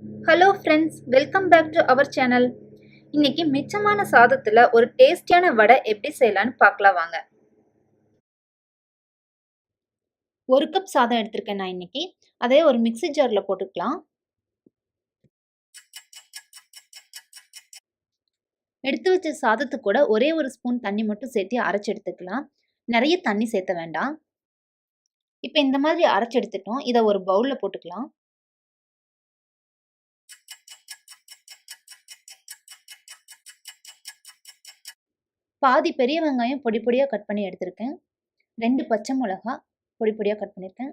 Hello friends welcome back to our channel இன்னைக்கு மிச்சமான சாதத்தில் ஒரு டேஸ்டியான வடை எப்படி செய்யலான்னு பார்க்கலாம் வாங்க. ஒரு கப் சாதம் எடுத்திருக்கேன் நான் இன்னைக்கு. அதே ஒரு மிக்சி ஜாரில் போட்டுக்கலாம். எடுத்து வச்ச சாதத்து கூட ஒரே ஒரு ஸ்பூன் தண்ணி மட்டும் சேர்த்து அரைச்சி எடுத்துக்கலாம். நிறைய தண்ணி சேர்த்த வேண்டாம். இப்போ இந்த மாதிரி அரைச்சி எடுத்துட்டோம். இதை ஒரு பவுலில் போட்டுக்கலாம். பாதி பெரிய வெங்காயம் பொடி பொடியாக கட் பண்ணி எடுத்திருக்கேன். ரெண்டு பச்சை மிளகா பொடி பொடியாக கட் பண்ணியிருக்கேன்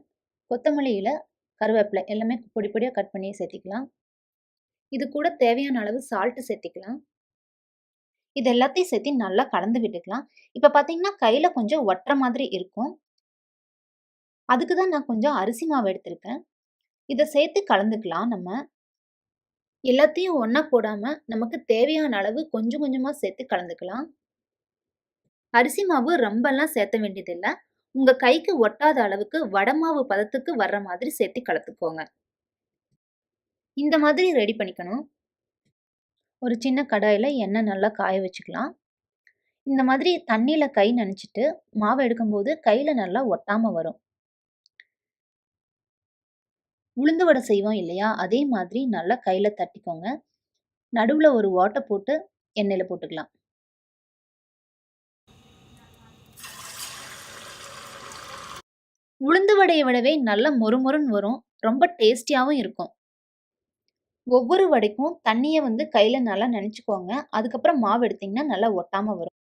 கொத்தமல்லியில் கருவேப்பிலை எல்லாமே பொடி பொடியாக கட் பண்ணி சேர்த்திக்கலாம். இது கூட தேவையான அளவு சால்ட்டு சேர்த்திக்கலாம். இது எல்லாத்தையும் சேர்த்து நல்லா கலந்து விட்டுக்கலாம். இப்போ பார்த்தீங்கன்னா கையில் கொஞ்சம் ஒட்டுற மாதிரி இருக்கும். அதுக்கு தான் நான் கொஞ்சம் அரிசி மாவு எடுத்திருக்கேன். இதை சேர்த்து கலந்துக்கலாம் நம்ம. எல்லாத்தையும் ஒன்றா போடாமல் நமக்கு தேவையான அளவு கொஞ்சம் கொஞ்சமாக சேர்த்து கலந்துக்கலாம். அரிசி மாவு ரொம்பலாம் சேர்த்த வேண்டியதில்லை. உங்கள் கைக்கு ஒட்டாத அளவுக்கு வடமாவு பதத்துக்கு வர்ற மாதிரி சேர்த்து கலத்துக்கோங்க. இந்த மாதிரி ரெடி பண்ணிக்கணும். ஒரு சின்ன கடாயில் எண்ணெய் நல்லா காய வச்சுக்கலாம். இந்த மாதிரி தண்ணியில் கை நினச்சிட்டு மாவு எடுக்கும்போது கையில் நல்லா ஒட்டாமல் வரும். உளுந்து வடை செய்வோம் இல்லையா? அதே மாதிரி நல்லா கையில் தட்டிக்கோங்க. நடுவில் ஒரு ஓட்டை போட்டு எண்ணெயில் போட்டுக்கலாம். உளுந்து வடையை விடவே நல்ல மொறுமொறுன்னு வரும். ரொம்ப டேஸ்டியாகவும் இருக்கும். ஒவ்வொரு வடைக்கும் தண்ணியை வந்து கையில் நல்லா நினச்சிக்கோங்க. அதுக்கப்புறம் மாவு எடுத்திங்கன்னா நல்லா ஒட்டாமல் வரும்.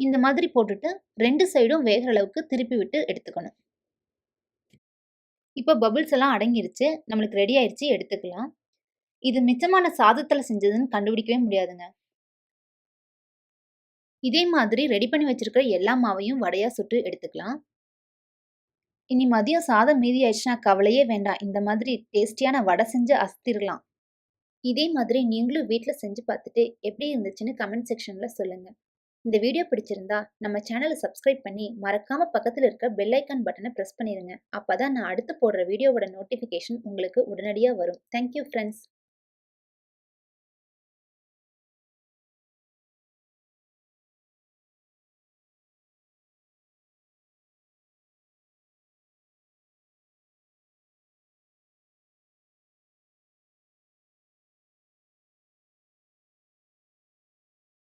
இந்த மாதிரி போட்டுட்டு ரெண்டு சைடும் வேகிற அளவுக்கு திருப்பி விட்டு எடுத்துக்கணும். இப்போ பபுள்ஸ் எல்லாம் அடங்கிருச்சு. நம்மளுக்கு ரெடி ஆயிடுச்சு எடுத்துக்கலாம். இது மிச்சமான சாதத்தில் செஞ்சதுன்னு கண்டுபிடிக்கவே முடியாதுங்க. இதே மாதிரி ரெடி பண்ணி வச்சிருக்கிற எல்லா மாவையும் வடையாக சுட்டு எடுத்துக்கலாம். இனி மதியம் சாதம் மீதி ஆயிடுச்சுன்னா கவலையே வேண்டாம். இந்த மாதிரி டேஸ்டியான வடை செஞ்சு அசத்திடலாம் இதே மாதிரி நீங்களும் வீட்டில் செஞ்சு பார்த்துட்டு எப்படி இருந்துச்சுன்னு கமெண்ட் செக்ஷனில் சொல்லுங்கள் இந்த வீடியோ பிடிச்சிருந்தா நம்ம சேனலை சப்ஸ்கிரைப் பண்ணி மறக்காமல் பக்கத்தில் இருக்க பெல் ஐக்கான் பட்டனை ப்ரெஸ் பண்ணிடுங்க அப்போ தான் நான் அடுத்து போடுற வீடியோவோட நோட்டிஃபிகேஷன் உங்களுக்கு உடனடியாக வரும். Thank you friends